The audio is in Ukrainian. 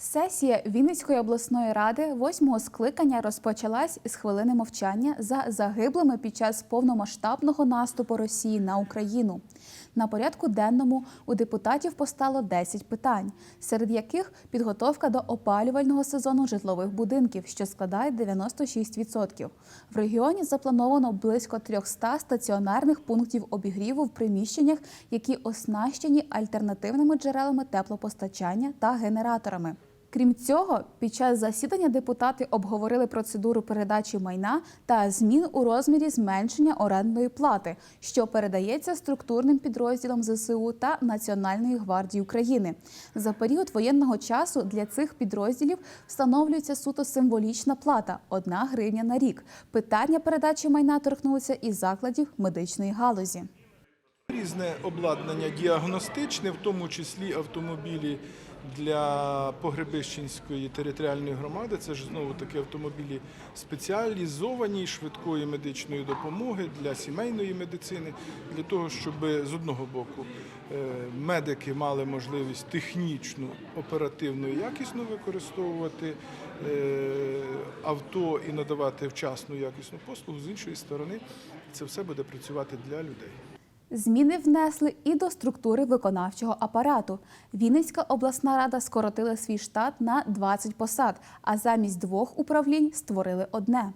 Сесія Вінницької обласної ради восьмого скликання розпочалась із хвилини мовчання за загиблими під час повномасштабного наступу Росії на Україну. На порядку денному у депутатів постало 10 питань, серед яких підготовка до опалювального сезону житлових будинків, що складає 96%. В регіоні заплановано близько 300 стаціонарних пунктів обігріву в приміщеннях, які оснащені альтернативними джерелами теплопостачання та генераторами. Крім цього, під час засідання депутати обговорили процедуру передачі майна та змін у розмірі зменшення орендної плати, що передається структурним підрозділам ЗСУ та Національної гвардії України. За період воєнного часу для цих підрозділів встановлюється суто символічна плата 1 гривня на рік. Питання передачі майна торкнулися і закладів медичної галузі. Різне обладнання діагностичне, в тому числі автомобілі для Погребищенської територіальної громади. Це ж знову таки автомобілі спеціалізовані швидкої медичної допомоги для сімейної медицини, для того, щоб з одного боку е, медики мали можливість технічно, оперативно і якісно використовувати е, авто і надавати вчасну якісну послугу. З іншої сторони, це все буде працювати для людей. Зміни внесли і до структури виконавчого апарату. Вінницька обласна рада скоротила свій штат на 20 посад, а замість двох управлінь створили одне.